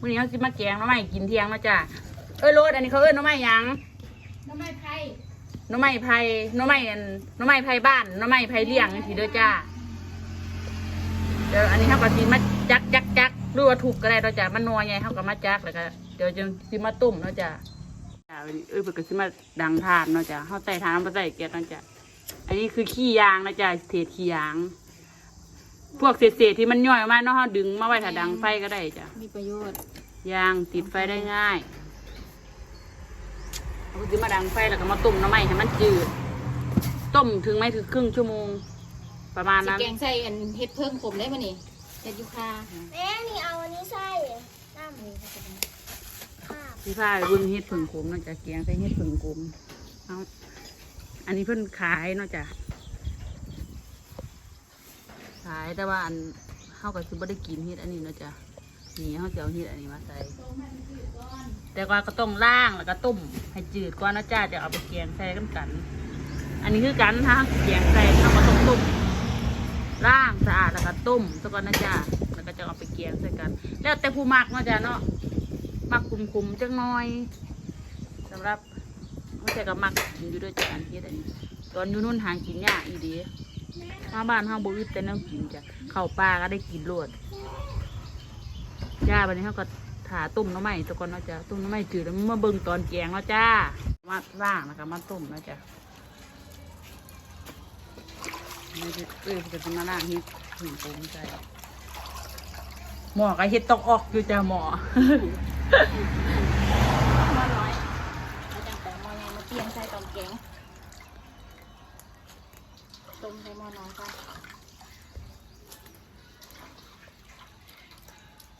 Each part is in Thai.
วันนี้เขาสิมาแกงหน้ำไม้กินเที่ยงเนาะจ้ะเอ้ยโรดอันนี้เขาเอ้ยน้ำไม้หยังน้ำไม้ไผ่หน้ำไม้ไผ่หน้ำไม้อันหน้ำไม้ไผ่บ้านหน้ำไม้ไผ่เลี้ยงนี่สิเด้อจ้าเดี๋ยวอันนี้เขาก็สิมาจักจักจักหรือว่าถูกก็ได้เนาะจ้ะมันนัวไงเขาก็มาจักแล้วก็เดี๋ยวจะสิมาต้มเนาะจ้ะจ้าวันนี้เอ้ยเพิ่นก็สิมาดังทานเนาะจ้ะเขาใส่ทานมาใส่แก๊สเนาะจ้ะอันนี้คือขี้ยางนะจ้ะเศษขี้ยาง พวกเศษๆที่มันย่อยออกมาเนาะเขาดึงมาไว้ถ้าดังไฟก็ได้จ้ะมีประโยชน์ยางติดไฟได้ง่ายเอาไปซื้อมาดังไฟแล้วก็มาต้มน้ำมันให้มันจืด ต้มถึงไม่ถึงครึ่งชั่วโมง ประมาณสินั้น แกงใส่อันเฮ็ดเพิ่มขมได้มั้นี่เฮ็ดยูคาแม่นี่เอาอันนี้ใส่น้ำเลยข้าวพี่ฝ้ายเบิ่งเฮ็ดผึ่งขมเนอกจากเกียงใส่เฮ็ดผึ่งขมเอาอันนี้เพิ่นขายเนอกจากขายแต่ว่าอันเฮาก็สิบ่ได้กินเฮ็ดอันนี้เนาะจ้ะนี่เฮาจะเอาเฮ็ดอันนี้มาใส่ แต่ว่าก็ต้องล่างแล้วก็ต้มให้จืดก่อนนะจ้าเดี๋ยวเอาไปแกงใส่กันกัน อันนี้คือกันถ้าแกงใส่เราก็ต้องต้มล่างสะอาดแล้วก็ต้มซะก่อนนะจ้าแล้วก็จะเอาไปแกงใส่กัน แล้วแต่ผู้มักเนาะจ้าเนาะมักคุมๆจังน้อยสำหรับไม่ใช่ก็มักกินอยู่ด้วยจ้าอันเฮ็ดอันนี้ตอนอยู่นู่นหางกินยากอีดี มาบ้านห้างบุญแต่น้ำกินจ้ะเข้าวปลาก็ได้กินรวดจ้าวันนี้เขาก็ถาต้มน้ำไหม้ตะกอนเนาะจ้ะต้มน้ำไหม้จืดแล้วมาเบิ่งตอนแกงเนาะจ้ามาล่างแล้วก็มาต้มเนาะจ้ะนี่จะเอ้ยจะมาล่างเฮ็ดถึงผมใจหมอก็เฮ็ดตอกออกอยู่จ้ะหมอหม้อน้อยเอาจังแต่หม้อใหญ่มาเตรียมใส่ตอนแกงต้ มใส่หม้อน้อยก่อน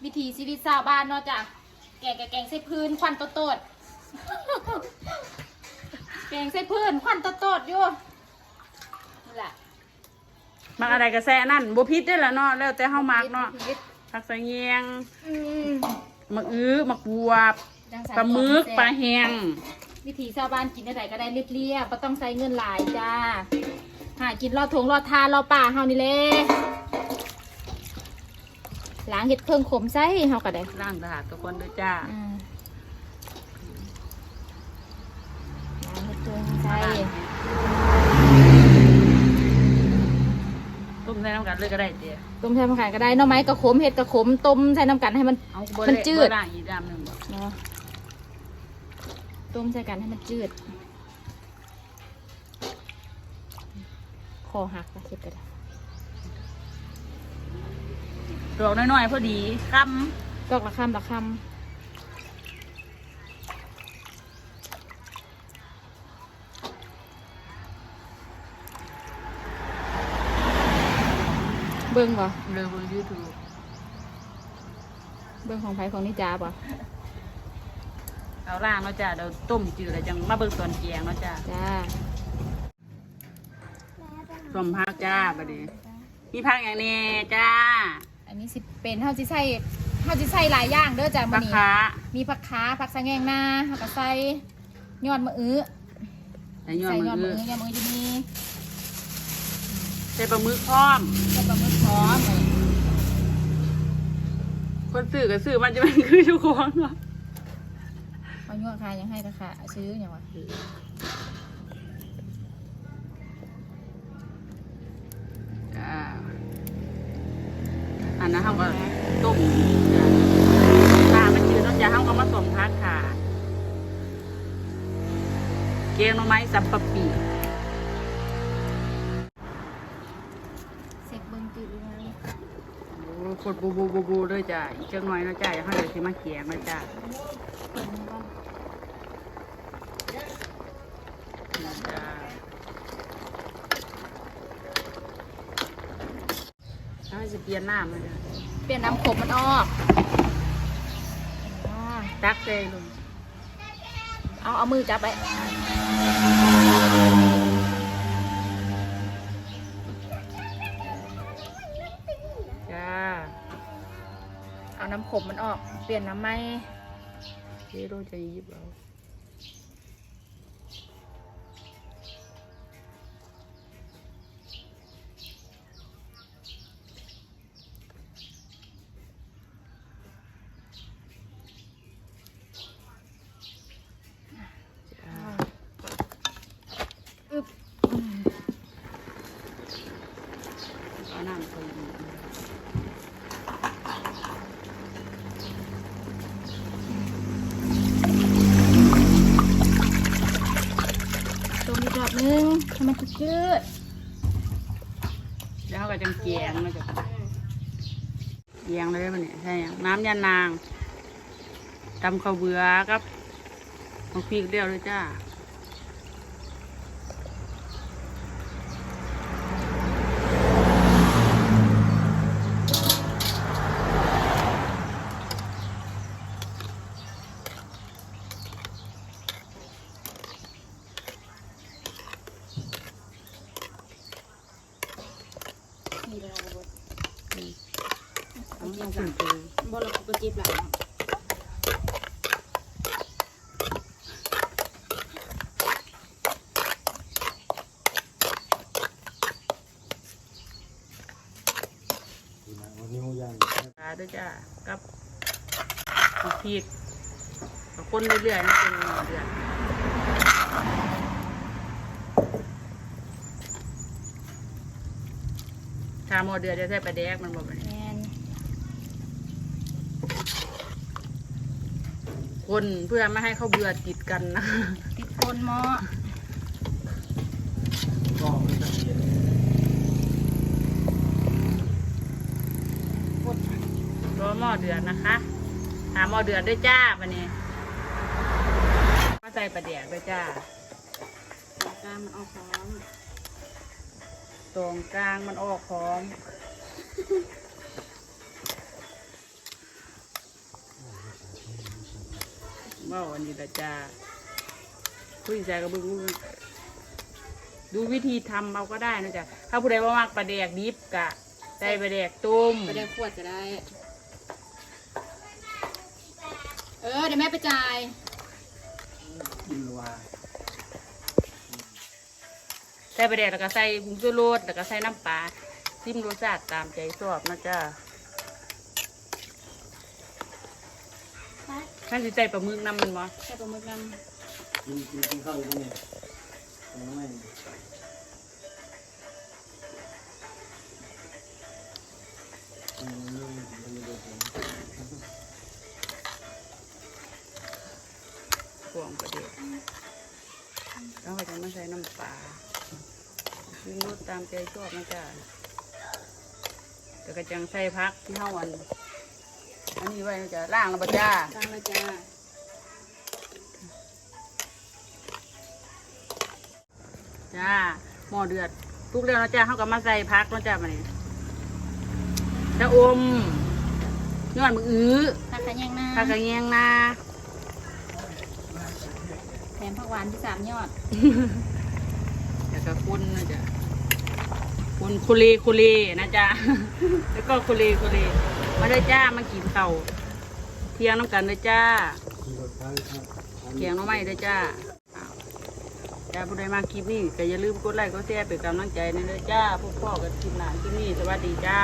วิถีชีวิตชาวบ้านเนาะจ้ะแกงกับแกงใส่พื้นควันโตดๆแกงใส่พื้นควันโตดๆอยู่นี่แหละมักอะไรก็แซ่นั่นบ่พิษได้อละเนาะแล้วแต่เฮามักเนาะพิษผักสะเงียงอืมมักอื้อมักบวบจังสันปลาหมึกของแซ่บปลาแห้งวิถีชาวบ้านกินอะไรก็ได้เรียบๆก็ต้องใช้เงินหลายจ้า หากินรอดทงรอดทานรอดป่าเฮานี่แหละล้างเห็ดเครื่องขมใส่เฮาก็ได้ล่างตลาดตะกอนเด้อจ้าอ่าล้างเห็ดเครื่องใส่ต้มใส่น้ำกันเลยก็ได้เจ้ต้มใส่มะขามก็ได้หน่อไม้กระขมเห็ดกระขมต้มใส่น้ำกันให้มัน เอาบ่มันได้จืดบ่ล่างอีกดามหนึงบ่เนาะต้มใส่กันให้มันจืด คอหักนะเห็ดก็ได้ดอกน้อยๆพอดีคดอกละคำละคำเบิ้งบ่ำเลยบนยูทูบเบิ้งของไผของนิจาบ่เอาล่างเนาะจ้าเดี๋ยวต้มจืดแล้วจังมาเบิ่งตอนแกงเนาะจ้าจ้า สมพักจ้าบัดนี้มีพักอย่างแนี้จ้าอันนี้สิเป็นเฮาสิใส่เฮาสิใส่หลายอย่างเด้อจ้าปมื้ลาอนี้ขามีผักขาผักสะแงงหน้าเฮาก็ใส่ยอดมะอื้อใส่ยอดใส่มืยอดมะออื้อยอดมะอื้อจะมีใส่ปลาหมึกพร้อม ใส่ปลาหมึกหอมคนซื้อก็ซื้อมันจะเป็นคือทุกคนเนาะเอายอดขายยังให้ก็ค่ะซื้อหยังวะ อันนั้นเขาก็ต้มจ้ะถ้ามันจืดเนาะจ้าเขาก็มาสมพักค่ะเกี๊ยวหน่อไม้สับปะปีเสกเบิ่งจืดอยู่นะโอ้กดบูบูบูบูด้วยจ้ะอีกจังหน่อยเนาะจ้าอย่าให้เดี๋ยวสิมาเกียงนะจ้าเบิ่งก่อนนะจ้าถ้าจะเป ลี่ยนน้ำนะจ้ะเปลี่ยนน้ำขมมันออกอ่าตักเลยลุงเอาเอามือจับไปจ้าเอาน้ำขมมันออก เปลี่ยนน้ำไหมเจ๊โรจะหยิบเอา แล้วเขาก็จังแกงนะจ๊ะแกงเลยมันเนี่ยใช่ยังน้ำยานางตำข้าวเบือครับเอาพริกเดียวเลยจ้า นี่เราบด เอาเอาขึ้นไป บดเราก็จี บหลังวันนี้ย่างปลาด้วยจ้ากับเอาพริกเอาคนเรื่อยๆนี่เป็นเดือดชาหมเดือดจะใส่ปลาแดกมันบอกว่า แมน คนเพื่อไม่ให้เขาเบื่อติดกันนะติดคนหม้อก็ไม่ต้องเย็นบดรอหม้อเดือดนะคะ หาหม้อเดือดด้วยจ้าวันนี้มาใส่ปลาแดกด้วยจ้าตามมันออกพร้อมตรงกลางมันออกพร้อม เมาอันนี้ละจ้าผู้หญิงใจก็เบิ่งดูวิธีทำเอาก็ได้นะจ๊ะถ้าผู้ใดว่ามากปลาแดกดิบกะใส่ปลาแดกต้มไปได้ขวดจะได้ เออ เดี๋ยวแม่ไปจ่ายกินวาใส่ปลาแดกแล้วก็ใส่ผงชูรสแล้วก็ใส่น้ำปลาซิมรสชาติตามใจชอบนะจ๊ะ ถ้าสิใส่ปลาหมึกน้ำมันบ่แค่ปลาหมึกน้กินกินกินข้าวอยู่นี่ยังไม่อืมมันไม่ได้ผลพวงปลาแดกแล้วก็จะมาใส่น้ำปลาซิมรสตามใจชอบนะจ๊ะแล้วก็จังใส่พักที่เฮาอัน อันนี้ไว้นะจ๊ะล่างแล้วบ่จ้าำตั้งเลยจ้าจ้าหม้อเดือดทุกเรื่องนะจ้าเขาก็มาใส่พักนะจ้ามานี่จะอมย้อนมืออื้อผักขะแยงหน้าผักกระเงียงนาแถมผักหวานที่สามยอดแล้วก็คุณนะจ้ะ คุณคุเลคุเลนะจ๊ะ แล้วก็คุเลคุเลมาด้วยจ้ามากินเข่าเที่ยงน้ำกันด้วยจ้าเที่ยงน้ำไม้เลยจ้าจ้าผู้ใดมาคลิปนี้ก็อย่าลืมกดไลค์กดแชร์เป็นกำลังใจนะด้วยจ้าพวกพ่อกับคลิปหนานคลิปนี้สวัสดีจ้า